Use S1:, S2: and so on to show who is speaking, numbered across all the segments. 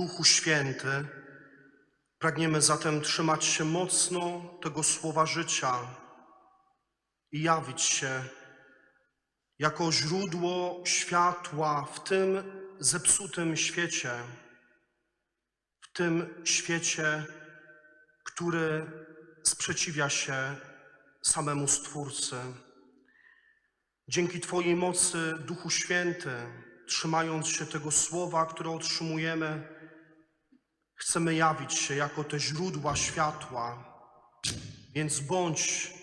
S1: Duchu Święty, pragniemy zatem trzymać się mocno tego słowa życia i jawić się jako źródło światła w tym zepsutym świecie, w tym świecie, który sprzeciwia się samemu Stwórcy. Dzięki Twojej mocy, Duchu Święty, trzymając się tego słowa, które otrzymujemy, chcemy jawić się jako te źródła światła. Więc bądź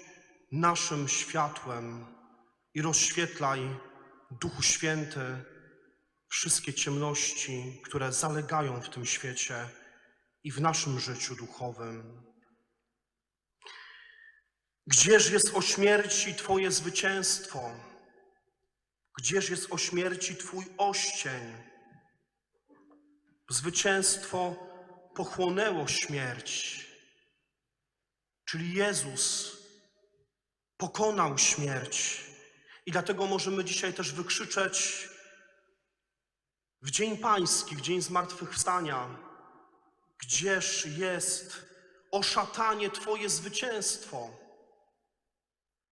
S1: naszym światłem i rozświetlaj, Duchu Święty, wszystkie ciemności, które zalegają w tym świecie i w naszym życiu duchowym. Gdzież jest o śmierci Twoje zwycięstwo? Gdzież jest o śmierci Twój oścień? Zwycięstwo pochłonęło śmierć, czyli Jezus pokonał śmierć. I dlatego możemy dzisiaj też wykrzyczeć w Dzień Pański, w Dzień Zmartwychwstania, gdzież jest o szatanie Twoje zwycięstwo?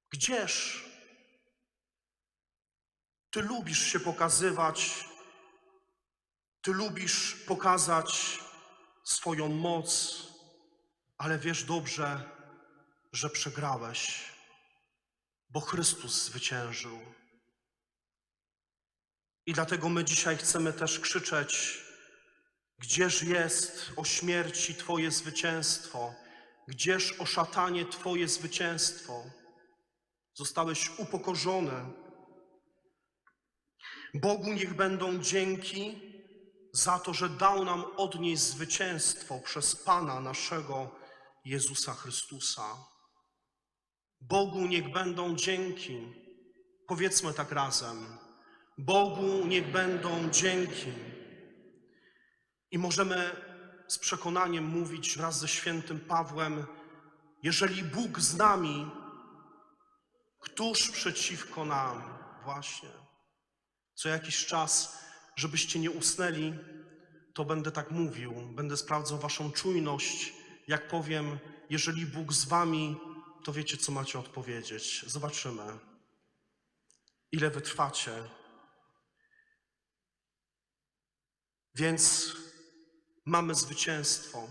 S1: Gdzież? Ty lubisz się pokazywać, Ty lubisz pokazać swoją moc, ale wiesz dobrze, że przegrałeś, bo Chrystus zwyciężył. I dlatego my dzisiaj chcemy też krzyczeć, gdzież jest o śmierci Twoje zwycięstwo, gdzież o szatanie Twoje zwycięstwo. Zostałeś upokorzony. Bogu niech będą dzięki za to, że dał nam odnieść zwycięstwo przez Pana naszego Jezusa Chrystusa. Bogu niech będą dzięki. Powiedzmy tak razem. Bogu niech będą dzięki. I możemy z przekonaniem mówić wraz ze świętym Pawłem, jeżeli Bóg z nami, któż przeciwko nam? Właśnie. Co jakiś czas, żebyście nie usnęli, to będę tak mówił, będę sprawdzał waszą czujność. Jak powiem, jeżeli Bóg z wami, to wiecie, co macie odpowiedzieć. Zobaczymy, ile wytrwacie. Więc mamy zwycięstwo.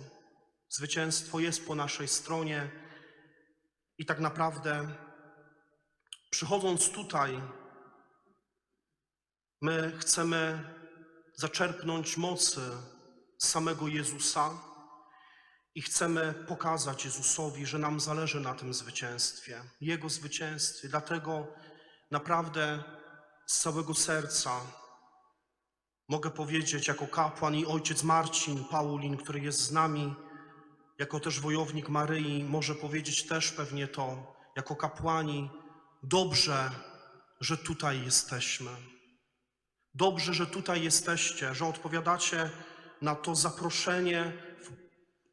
S1: Zwycięstwo jest po naszej stronie i tak naprawdę przychodząc tutaj, my chcemy zaczerpnąć mocy samego Jezusa i chcemy pokazać Jezusowi, że nam zależy na tym zwycięstwie, Jego zwycięstwie. Dlatego naprawdę z całego serca Mogę powiedzieć jako kapłan i ojciec Marcin Paulin, który jest z nami, jako też wojownik Maryi, może powiedzieć też pewnie to, jako kapłani, dobrze, że tutaj jesteśmy. Dobrze, że tutaj jesteście, że odpowiadacie na to zaproszenie w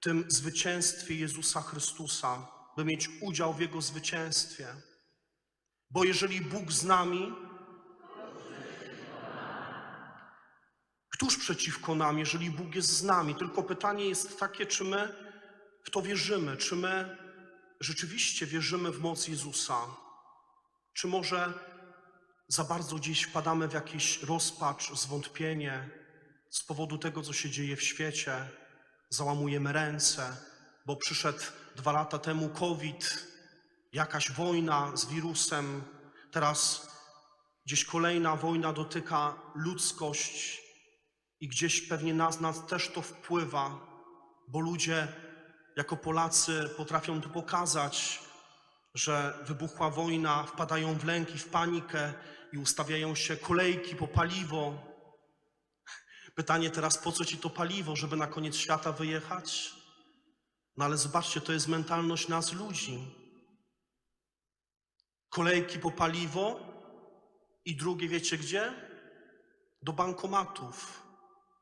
S1: tym zwycięstwie Jezusa Chrystusa, by mieć udział w Jego zwycięstwie. Bo jeżeli Bóg z nami, Któż przeciwko nam, jeżeli Bóg jest z nami? Tylko pytanie jest takie, czy my w to wierzymy, czy my rzeczywiście wierzymy w moc Jezusa, czy może za bardzo gdzieś wpadamy w jakiś rozpacz, zwątpienie z powodu tego, co się dzieje w świecie, załamujemy ręce, bo przyszedł dwa lata temu COVID, jakaś wojna z wirusem, teraz gdzieś kolejna wojna dotyka ludzkość i gdzieś pewnie nas, nas też to wpływa, bo ludzie jako Polacy potrafią to pokazać, że wybuchła wojna, wpadają w lęk i w panikę i ustawiają się kolejki po paliwo. Pytanie teraz, po co ci to paliwo, żeby na koniec świata wyjechać? No ale zobaczcie, to jest mentalność nas ludzi. Kolejki po paliwo i drugie wiecie gdzie? Do bankomatów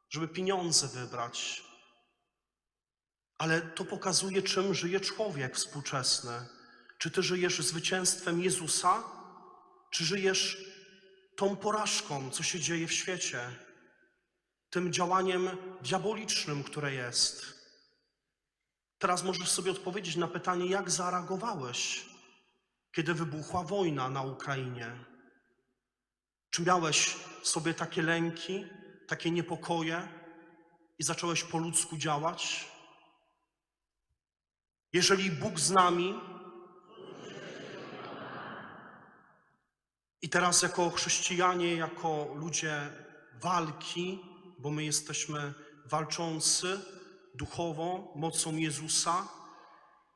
S1: żeby pieniądze wybrać. Ale to pokazuje, czym żyje człowiek współczesny. Czy ty żyjesz zwycięstwem Jezusa, czy żyjesz tą porażką, co się dzieje w świecie? tym działaniem diabolicznym, które jest. Teraz możesz sobie odpowiedzieć na pytanie, jak zareagowałeś, kiedy wybuchła wojna na Ukrainie. Czy miałeś sobie takie lęki, takie niepokoje i zacząłeś po ludzku działać? Jeżeli Bóg z nami, i teraz jako chrześcijanie, jako ludzie walki, bo my jesteśmy walczący duchowo, mocą Jezusa,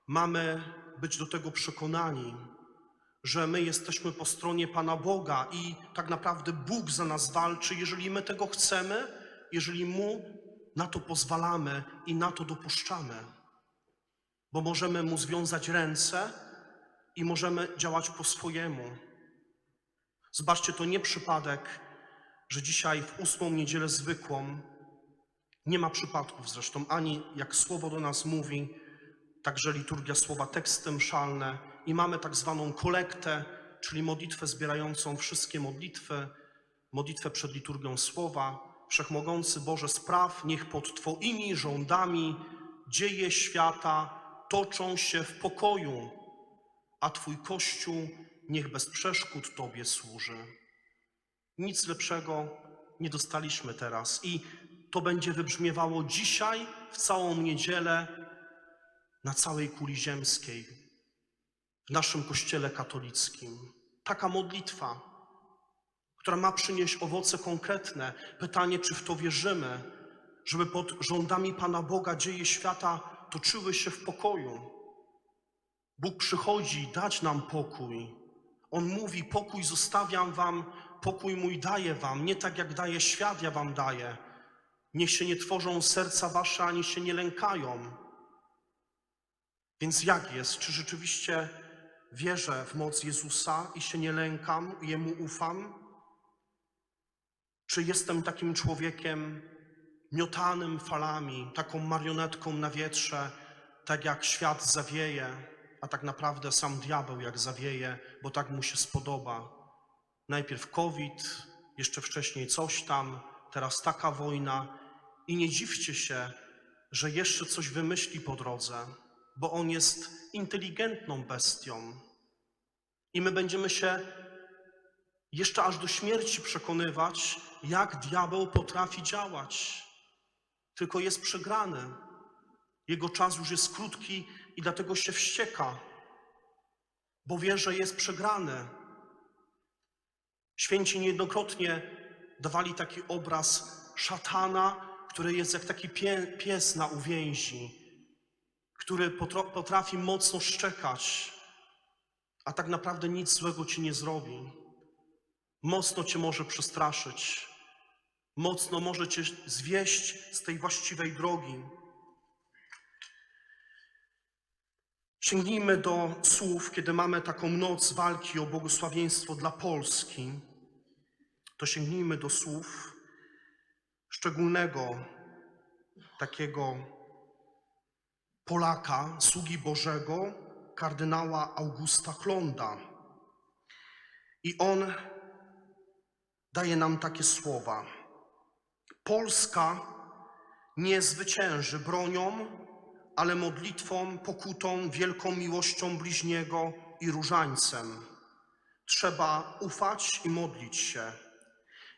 S1: mamy być do tego przekonani, że my jesteśmy po stronie Pana Boga i tak naprawdę Bóg za nas walczy, jeżeli my tego chcemy, jeżeli Mu na to pozwalamy i na to dopuszczamy. Bo możemy Mu związać ręce i możemy działać po swojemu. Zobaczcie, to nie przypadek, że dzisiaj w ósmą niedzielę zwykłą nie ma przypadków zresztą, ani jak Słowo do nas mówi, także liturgia słowa, teksty mszalne i mamy tak zwaną kolektę, czyli modlitwę zbierającą wszystkie modlitwy, modlitwę przed liturgią słowa. Wszechmogący Boże spraw, niech pod Twoimi rządami dzieje świata toczą się w pokoju, a Twój Kościół niech bez przeszkód Tobie służy. Nic lepszego nie dostaliśmy teraz i to będzie wybrzmiewało dzisiaj, w całą niedzielę, na całej kuli ziemskiej, w naszym Kościele katolickim. Taka modlitwa, która ma przynieść owoce konkretne. Pytanie, czy w to wierzymy, żeby pod rządami Pana Boga dzieje świata toczyły się w pokoju. Bóg przychodzi dać nam pokój. On mówi: Pokój zostawiam wam, pokój mój daję wam, nie tak jak daje świat, ja wam daję. Niech się nie tworzą serca wasze, ani się nie lękają. Więc jak jest? Czy rzeczywiście wierzę w moc Jezusa i się nie lękam, Jemu ufam? Czy jestem takim człowiekiem miotanym falami, taką marionetką na wietrze, tak jak świat zawieje, a tak naprawdę sam diabeł jak zawieje, bo tak mu się spodoba? Najpierw COVID, jeszcze wcześniej coś tam, teraz taka wojna. I nie dziwcie się, że jeszcze coś wymyśli po drodze, bo on jest inteligentną bestią. I my będziemy się jeszcze aż do śmierci przekonywać, jak diabeł potrafi działać. Tylko jest przegrany. Jego czas już jest krótki i dlatego się wścieka, bo wie, że jest przegrany. Święci niejednokrotnie dawali taki obraz szatana, który jest jak taki pie, pies na uwięzi, który potrafi mocno szczekać, a tak naprawdę nic złego ci nie zrobi. Mocno cię może przestraszyć, mocno może cię zwieść z tej właściwej drogi. Sięgnijmy do słów, kiedy mamy taką noc walki o błogosławieństwo dla Polski. To sięgnijmy do słów szczególnego takiego Polaka, sługi Bożego, kardynała Augusta Klonda. I on daje nam takie słowa. Polska nie zwycięży bronią, ale modlitwą, pokutą, wielką miłością bliźniego i różańcem. Trzeba ufać i modlić się.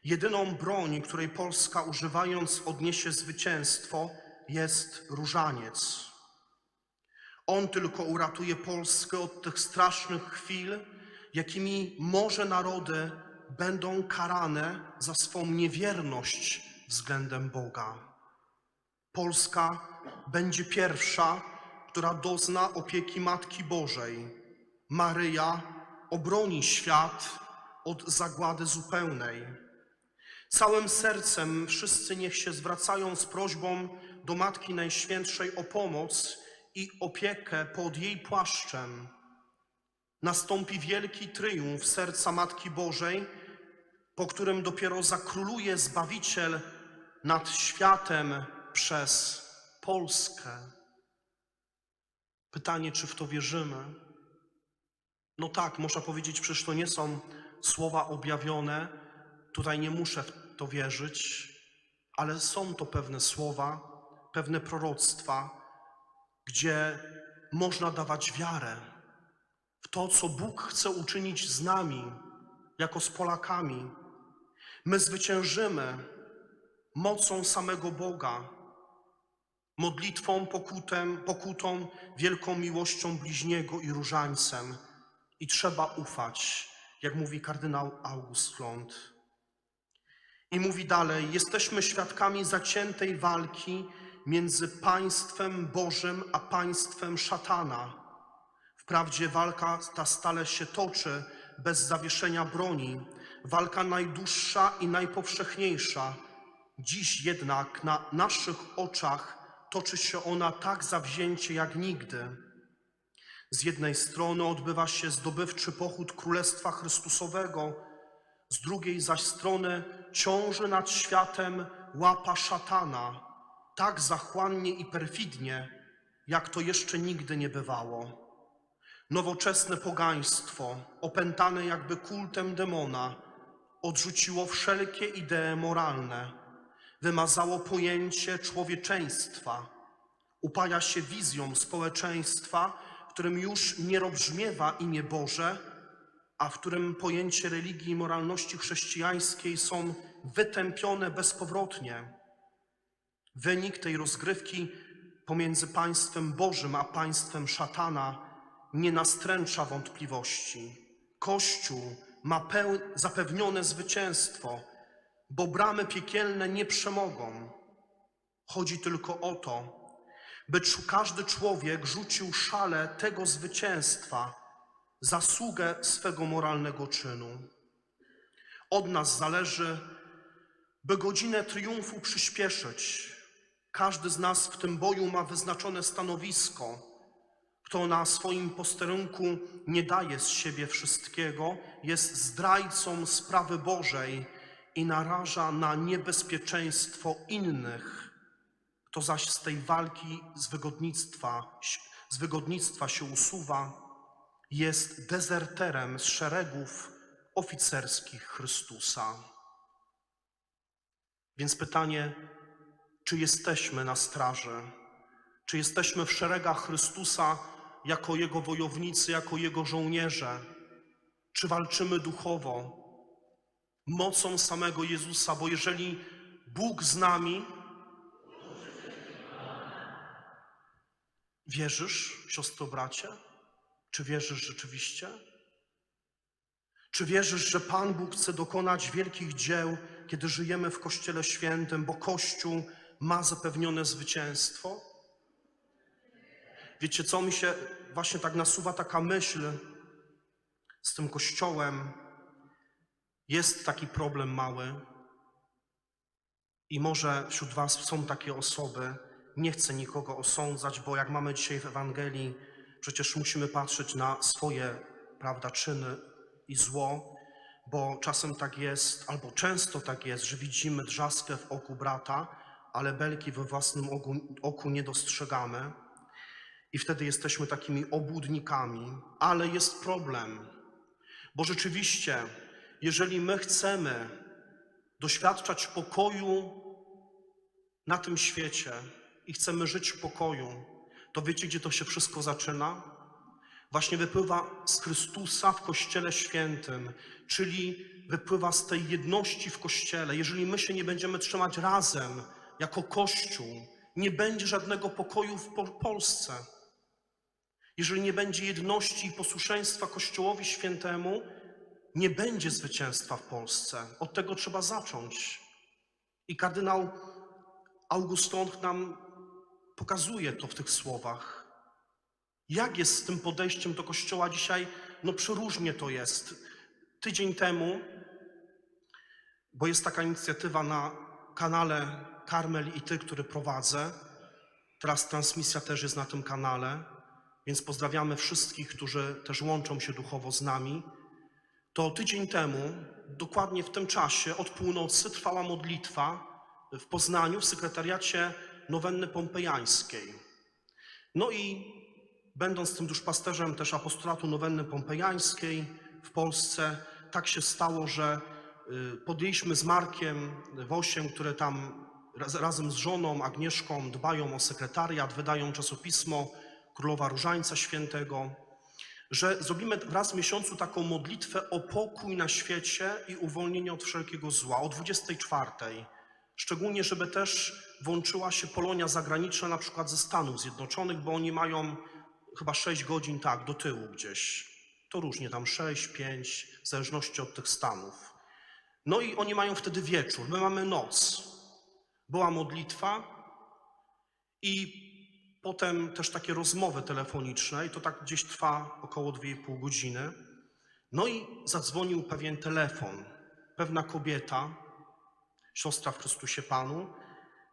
S1: Jedyną broń, której Polska używając odniesie zwycięstwo, jest różaniec. On tylko uratuje Polskę od tych strasznych chwil, jakimi może narody będą karane za swą niewierność względem Boga. Polska będzie pierwsza, która dozna opieki Matki Bożej. Maryja obroni świat od zagłady zupełnej. Całym sercem wszyscy niech się zwracają z prośbą do Matki Najświętszej o pomoc i opiekę pod jej płaszczem. Nastąpi wielki triumf serca Matki Bożej, po którym dopiero zakróluje Zbawiciel nad światem przez Polskę. Pytanie, czy w to wierzymy? No tak, można powiedzieć, przecież to nie są słowa objawione. Tutaj nie muszę w to wierzyć, ale są to pewne słowa, pewne proroctwa, gdzie można dawać wiarę w to, co Bóg chce uczynić z nami, jako z Polakami. My zwyciężymy mocą samego Boga, modlitwą, pokutem, pokutą, wielką miłością bliźniego i różańcem. I trzeba ufać, jak mówi kardynał August Lund. I mówi dalej: Jesteśmy świadkami zaciętej walki między państwem Bożym a państwem szatana. Wprawdzie walka ta stale się toczy bez zawieszenia broni, walka najdłuższa i najpowszechniejsza. Dziś jednak na naszych oczach toczy się ona tak zawzięcie jak nigdy. Z jednej strony odbywa się zdobywczy pochód Królestwa Chrystusowego, z drugiej zaś strony ciąży nad światem łapa szatana, tak zachłannie i perfidnie, jak to jeszcze nigdy nie bywało. Nowoczesne pogaństwo, opętane jakby kultem demona, odrzuciło wszelkie idee moralne, wymazało pojęcie człowieczeństwa, upaja się wizją społeczeństwa, w którym już nie rozbrzmiewa imię Boże, a w którym pojęcie religii i moralności chrześcijańskiej są wytępione bezpowrotnie. Wynik tej rozgrywki pomiędzy państwem Bożym a państwem szatana nie nastręcza wątpliwości. Kościół ma zapewnione zwycięstwo, bo bramy piekielne nie przemogą. Chodzi tylko o to, by każdy człowiek rzucił szale tego zwycięstwa, zasługę swego moralnego czynu. Od nas zależy, by godzinę triumfu przyspieszyć. Każdy z nas w tym boju ma wyznaczone stanowisko. Kto na swoim posterunku nie daje z siebie wszystkiego, jest zdrajcą sprawy Bożej i naraża na niebezpieczeństwo innych. Kto zaś z tej walki z wygodnictwa, z wygodnictwa się usuwa, jest dezerterem z szeregów oficerskich Chrystusa. Więc pytanie, czy jesteśmy na straży? Czy jesteśmy w szeregach Chrystusa jako Jego wojownicy, jako Jego żołnierze? Czy walczymy duchowo, mocą samego Jezusa? Bo jeżeli Bóg z nami, wierzysz, siostro, bracie? Czy wierzysz rzeczywiście? Czy wierzysz, że Pan Bóg chce dokonać wielkich dzieł, kiedy żyjemy w Kościele Świętym, bo Kościół ma zapewnione zwycięstwo? Wiecie co, mi się właśnie tak nasuwa taka myśl z tym Kościołem. Jest taki problem mały i może wśród Was są takie osoby, nie chcę nikogo osądzać, bo jak mamy dzisiaj w Ewangelii, przecież musimy patrzeć na swoje, prawda, czyny i zło, bo czasem tak jest, albo często tak jest, że widzimy drzazgę w oku brata, ale belki we własnym oku, oku nie dostrzegamy i wtedy jesteśmy takimi obłudnikami. Ale jest problem, bo rzeczywiście, jeżeli my chcemy doświadczać pokoju na tym świecie i chcemy żyć w pokoju, to wiecie, gdzie to się wszystko zaczyna? Właśnie wypływa z Chrystusa w Kościele Świętym, czyli wypływa z tej jedności w Kościele. Jeżeli my się nie będziemy trzymać razem jako Kościół, nie będzie żadnego pokoju w Po- Polsce. Jeżeli nie będzie jedności i posłuszeństwa Kościołowi Świętemu, nie będzie zwycięstwa w Polsce. Od tego trzeba zacząć. I kardynał Auguston nam pokazuje to w tych słowach. Jak jest z tym podejściem do Kościoła dzisiaj? No przeróżnie to jest. Tydzień temu, bo jest taka inicjatywa na kanale Karmel i Ty, który prowadzę. Teraz transmisja też jest na tym kanale, więc pozdrawiamy wszystkich, którzy też łączą się duchowo z nami. To tydzień temu, dokładnie w tym czasie, od północy trwała modlitwa w Poznaniu, w sekretariacie nowenny pompejańskiej. No i będąc tym duszpasterzem też apostolatu nowenny pompejańskiej w Polsce, tak się stało, że y, podjęliśmy z Markiem Wosiem, który tam raz, razem z żoną Agnieszką dbają o sekretariat, wydają czasopismo Królowa Różańca Świętego, że zrobimy raz w miesiącu taką modlitwę o pokój na świecie i uwolnienie od wszelkiego zła, o 24. Szczególnie, żeby też włączyła się Polonia zagraniczna, na przykład ze Stanów Zjednoczonych, bo oni mają chyba 6 godzin tak do tyłu gdzieś. To różnie, tam 6, 5, w zależności od tych stanów. No i oni mają wtedy wieczór, my mamy noc. Była modlitwa i potem też takie rozmowy telefoniczne i to tak gdzieś trwa około 2,5 godziny. No i zadzwonił pewien telefon. Pewna kobieta, siostra w Chrystusie Panu,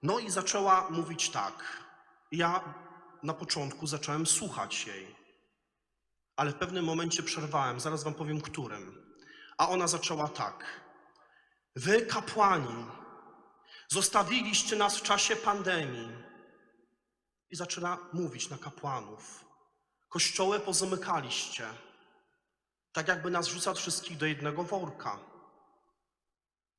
S1: no i zaczęła mówić tak. Ja na początku zacząłem słuchać jej, ale w pewnym momencie przerwałem, zaraz wam powiem którym. A ona zaczęła tak. Wy, kapłani, zostawiliście nas w czasie pandemii. I zaczyna mówić na kapłanów. Kościoły pozamykaliście, tak jakby nas rzucać wszystkich do jednego worka.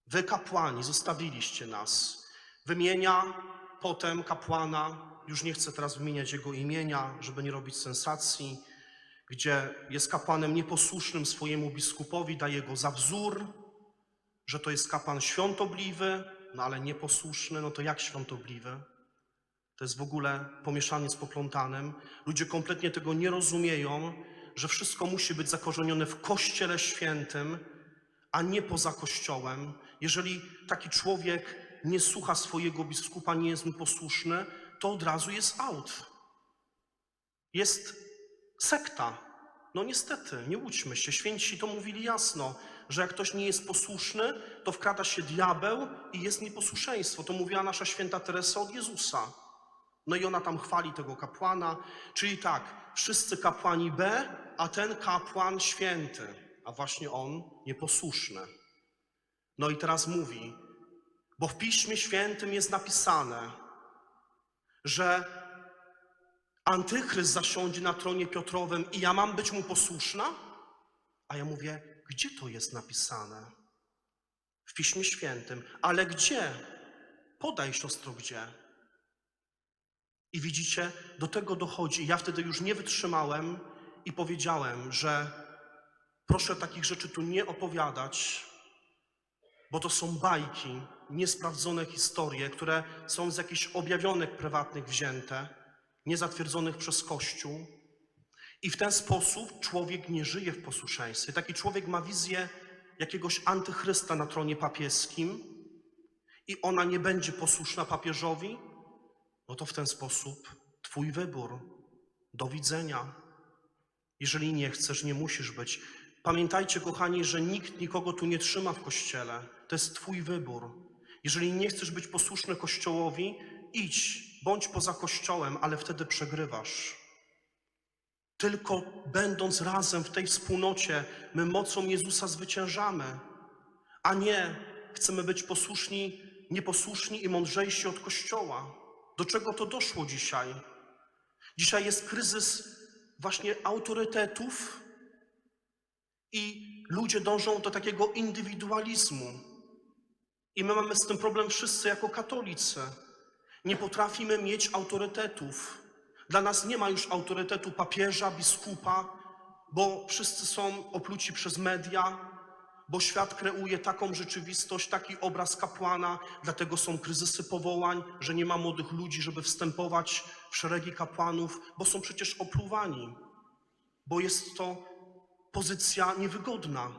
S1: Wy, kapłani, zostawiliście nas. Wymienia potem kapłana, już nie chcę teraz wymieniać jego imienia, żeby nie robić sensacji, gdzie jest kapłanem nieposłusznym swojemu biskupowi, daje go za wzór, że to jest kapłan świątobliwy, no ale nieposłuszny, no to jak świątobliwy? To jest w ogóle pomieszanie z poplątanem. Ludzie kompletnie tego nie rozumieją, że wszystko musi być zakorzenione w Kościele Świętym, a nie poza Kościołem. Jeżeli taki człowiek nie słucha swojego biskupa, nie jest mu posłuszny, to od razu jest out. Jest sekta. No niestety, nie łudźmy się. Święci to mówili jasno, że jak ktoś nie jest posłuszny, to wkrada się diabeł i jest nieposłuszeństwo. To mówiła nasza święta Teresa od Jezusa. No i ona tam chwali tego kapłana, czyli tak, wszyscy kapłani B, a ten kapłan święty, a właśnie on nieposłuszny. No i teraz mówi, bo w Piśmie Świętym jest napisane, że Antychryst zasiądzie na tronie Piotrowym i ja mam być mu posłuszna? A ja mówię, gdzie to jest napisane? W Piśmie Świętym. Ale gdzie? Podaj, siostro, gdzie? I widzicie, do tego dochodzi. Ja wtedy już nie wytrzymałem i powiedziałem, że proszę takich rzeczy tu nie opowiadać, bo to są bajki, niesprawdzone historie, które są z jakichś objawionek prywatnych wzięte, niezatwierdzonych przez Kościół. I w ten sposób człowiek nie żyje w posłuszeństwie. Taki człowiek ma wizję jakiegoś antychrysta na tronie papieskim i ona nie będzie posłuszna papieżowi, no to w ten sposób Twój wybór. Do widzenia. Jeżeli nie chcesz, nie musisz być. Pamiętajcie, kochani, że nikt nikogo tu nie trzyma w kościele. To jest Twój wybór. Jeżeli nie chcesz być posłuszny kościołowi, idź, bądź poza kościołem, ale wtedy przegrywasz. Tylko będąc razem w tej wspólnocie, my mocą Jezusa zwyciężamy, a nie chcemy być posłuszni, nieposłuszni i mądrzejsi od Kościoła. Do czego to doszło dzisiaj? Dzisiaj jest kryzys właśnie autorytetów i ludzie dążą do takiego indywidualizmu. I my mamy z tym problem wszyscy jako katolicy. Nie potrafimy mieć autorytetów. Dla nas nie ma już autorytetu papieża, biskupa, bo wszyscy są opluci przez media, bo świat kreuje taką rzeczywistość, taki obraz kapłana, dlatego są kryzysy powołań, że nie ma młodych ludzi, żeby wstępować w szeregi kapłanów, bo są przecież opluwani, bo jest to pozycja niewygodna.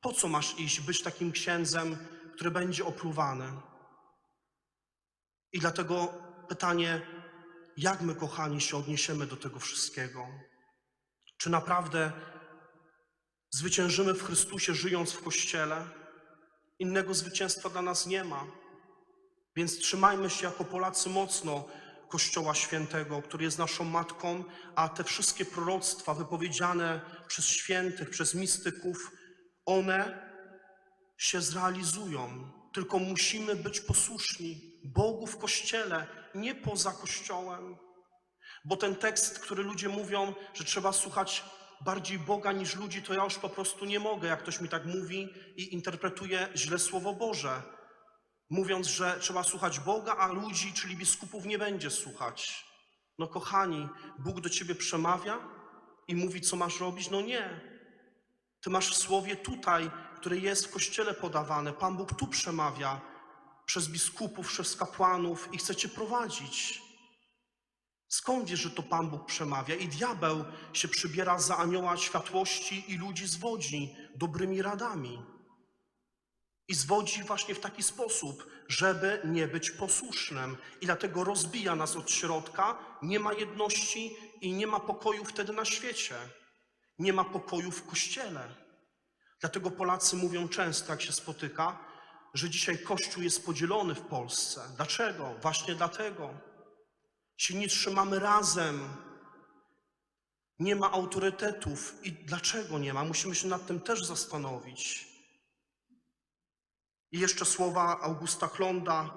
S1: Po co masz iść, być takim księdzem, który będzie opluwany? I dlatego pytanie, jak my, kochani, się odniesiemy do tego wszystkiego? Czy naprawdę Zwyciężymy w Chrystusie, żyjąc w Kościele. Innego zwycięstwa dla nas nie ma. Więc trzymajmy się jako Polacy mocno Kościoła Świętego, który jest naszą matką, a te wszystkie proroctwa wypowiedziane przez świętych, przez mistyków, one się zrealizują. Tylko musimy być posłuszni Bogu w Kościele, nie poza Kościołem. Bo ten tekst, który ludzie mówią, że trzeba słuchać bardziej Boga niż ludzi, to ja już po prostu nie mogę, jak ktoś mi tak mówi i interpretuje źle Słowo Boże. mówiąc, że trzeba słuchać Boga, a ludzi, czyli biskupów, nie będzie słuchać. No kochani, Bóg do ciebie przemawia i mówi, co masz robić? No nie. Ty masz w słowie tutaj, które jest w kościele podawane. Pan Bóg tu przemawia przez biskupów, przez kapłanów i chce cię prowadzić. Skąd wiesz, że to Pan Bóg przemawia? I diabeł się przybiera za anioła światłości i ludzi zwodzi dobrymi radami. I zwodzi właśnie w taki sposób, żeby nie być posłusznym. I dlatego rozbija nas od środka, nie ma jedności i nie ma pokoju wtedy na świecie. Nie ma pokoju w kościele. Dlatego Polacy mówią często, jak się spotyka, że dzisiaj Kościół jest podzielony w Polsce. Dlaczego? Właśnie dlatego. Się nie trzymamy razem. Nie ma autorytetów. I dlaczego nie ma? Musimy się nad tym też zastanowić. I jeszcze słowa Augusta Klonda.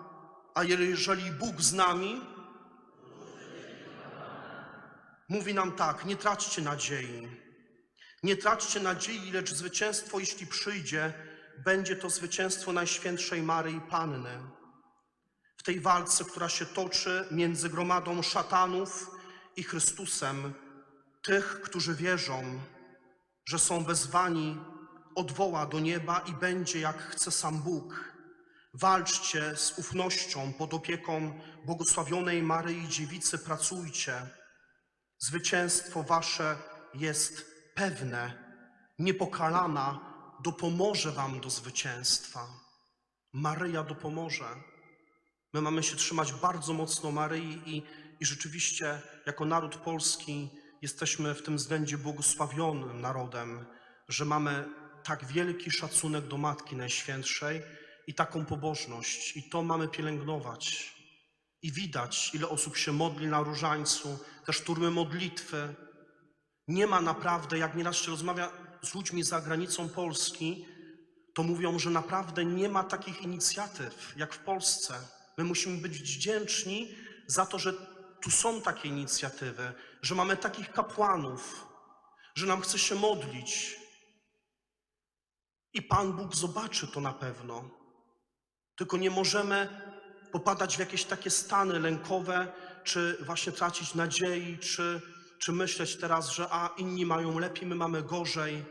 S1: A jeżeli Bóg z nami, mówi nam tak, nie traćcie nadziei. Nie traćcie nadziei, lecz zwycięstwo, jeśli przyjdzie, będzie to zwycięstwo Najświętszej Maryi Panny. Tej walce, która się toczy między gromadą szatanów i Chrystusem, tych, którzy wierzą, że są wezwani, odwoła do nieba i będzie jak chce sam Bóg. Walczcie z ufnością pod opieką błogosławionej Maryi Dziewicy, pracujcie. Zwycięstwo wasze jest pewne, niepokalana, dopomoże wam do zwycięstwa. Maryja dopomoże. My mamy się trzymać bardzo mocno Maryi i, i rzeczywiście jako naród polski jesteśmy w tym względzie błogosławionym narodem, że mamy tak wielki szacunek do Matki Najświętszej i taką pobożność. I to mamy pielęgnować. I widać, ile osób się modli na różańcu, te szturmy modlitwy. Nie ma naprawdę, jak nieraz się rozmawia z ludźmi za granicą Polski, to mówią, że naprawdę nie ma takich inicjatyw jak w Polsce. My musimy być wdzięczni za to, że tu są takie inicjatywy, że mamy takich kapłanów, że nam chce się modlić. I Pan Bóg zobaczy to na pewno. Tylko nie możemy popadać w jakieś takie stany lękowe, czy właśnie tracić nadziei, czy, czy myśleć teraz, że a inni mają lepiej, my mamy gorzej,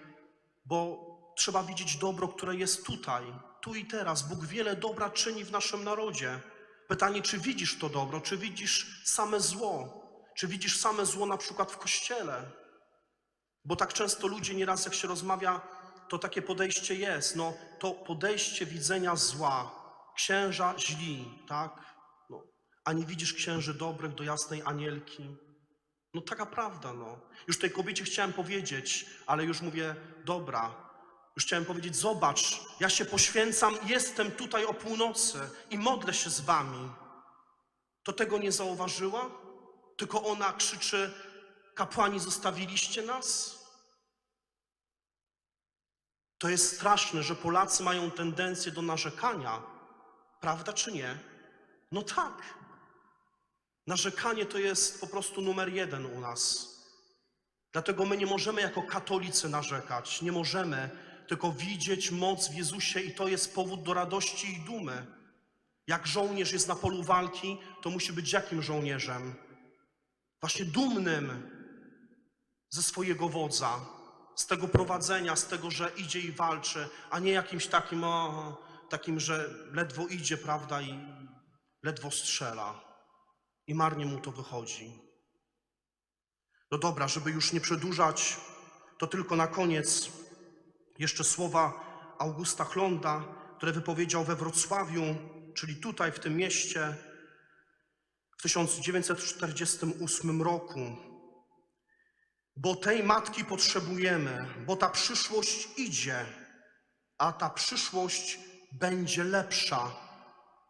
S1: bo trzeba widzieć dobro, które jest tutaj, tu i teraz. Bóg wiele dobra czyni w naszym narodzie. Pytanie, czy widzisz to dobro, czy widzisz same zło, czy widzisz same zło na przykład w kościele? Bo tak często ludzie nieraz jak się rozmawia, to takie podejście jest, no to podejście widzenia zła, księża źli, tak? No, a nie widzisz księży dobrych do jasnej anielki. No taka prawda, no. Już tej kobiecie chciałem powiedzieć, ale już mówię, dobra. Już chciałem powiedzieć, zobacz, ja się poświęcam, jestem tutaj o północy i modlę się z wami. To tego nie zauważyła? Tylko ona krzyczy, kapłani zostawiliście nas? To jest straszne, że Polacy mają tendencję do narzekania. Prawda czy nie? No tak. Narzekanie to jest po prostu numer jeden u nas. Dlatego my nie możemy jako katolicy narzekać. Nie możemy, tylko widzieć moc w Jezusie i to jest powód do radości i dumy. Jak żołnierz jest na polu walki, to musi być jakim żołnierzem? Właśnie dumnym ze swojego wodza, z tego prowadzenia, z tego, że idzie i walczy, a nie jakimś takim, o, takim, że ledwo idzie, prawda, i ledwo strzela. I marnie mu to wychodzi. No dobra, żeby już nie przedłużać, to tylko na koniec jeszcze słowa Augusta Chlonda, które wypowiedział we Wrocławiu, czyli tutaj w tym mieście w 1948 roku. Bo tej matki potrzebujemy, bo ta przyszłość idzie, a ta przyszłość będzie lepsza,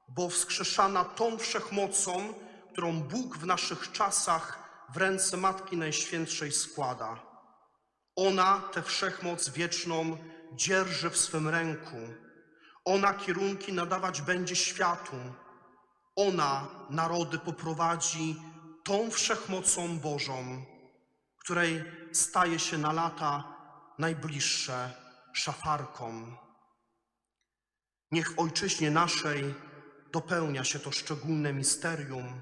S1: bo wskrzeszana tą wszechmocą, którą Bóg w naszych czasach w ręce Matki Najświętszej składa. Ona tę wszechmoc wieczną dzierży w swym ręku. Ona kierunki nadawać będzie światu. Ona narody poprowadzi tą wszechmocą Bożą, której staje się na lata najbliższe szafarką. Niech w ojczyźnie naszej dopełnia się to szczególne misterium,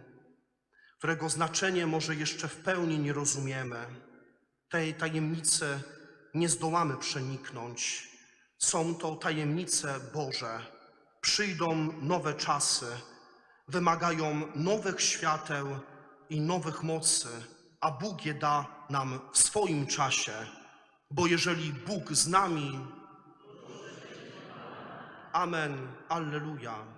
S1: którego znaczenie może jeszcze w pełni nie rozumiemy. Tej tajemnicy nie zdołamy przeniknąć. Są to tajemnice Boże. Przyjdą nowe czasy, wymagają nowych świateł i nowych mocy, a Bóg je da nam w swoim czasie. Bo jeżeli Bóg z nami, Amen, Alleluja.